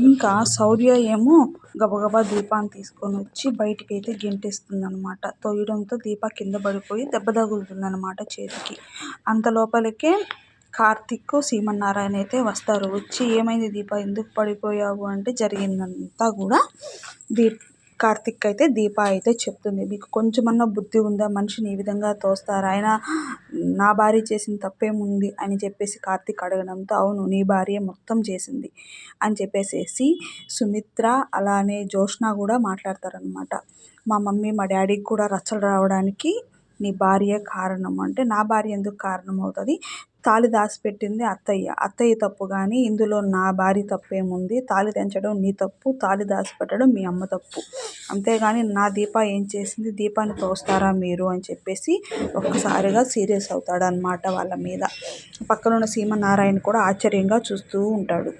ఇంకా శౌర్య ఏమో గబగబా దీపాన్ని తీసుకొని వచ్చి బయటికి అయితే గెంటేస్తుంది అనమాట తోయడంతో దీప కింద పడిపోయి దెబ్బ తగులుతుందనమాట చేతికి. అంత లోపలికే కార్తిక్ సీమన్నారాయణ అయితే వస్తారు. వచ్చి ఏమైంది దీప? ఎందుకు పడిపోయావు? అంటే జరిగిందంతా కూడా దీప్ కార్తిక్ అయితే దీప అయితే చెప్తుంది. మీకు కొంచెమన్నా బుద్ధి ఉందా? మనిషిని ఈ విధంగా తోస్తారు? ఆయన నా భార్య చేసిన తప్పేముంది? అని చెప్పేసి కార్తిక్ అడగడంతో అవును నీ భార్య మొత్తం చేసింది అని చెప్పేసేసి సుమిత్ర అలానే జోష్న కూడా మాట్లాడతారనమాట మా మమ్మీ మా డాడీకి కూడా రచ్చలు రావడానికి నీ భార్య కారణం. అంటే నా భార్య ఎందుకు కారణం అవుతుంది తాళి దాచిపెట్టింది అత్తయ్య. అత్తయ్య తప్పు కానీ ఇందులో నా భార్య తప్పు ఏముంది తాళి తెంచడం నీ తప్పు తాళి దాచిపెట్టడం మీ అమ్మ తప్పు. అంతేగాని నా దీప ఏం చేసింది? దీపాన్ని తోస్తారా మీరు? అని చెప్పేసి ఒక్కసారిగా సీరియస్ అవుతాడు అనమాట వాళ్ళ మీద. పక్కనున్న సీమ నారాయణ కూడా ఆశ్చర్యంగా చూస్తూ ఉంటాడు.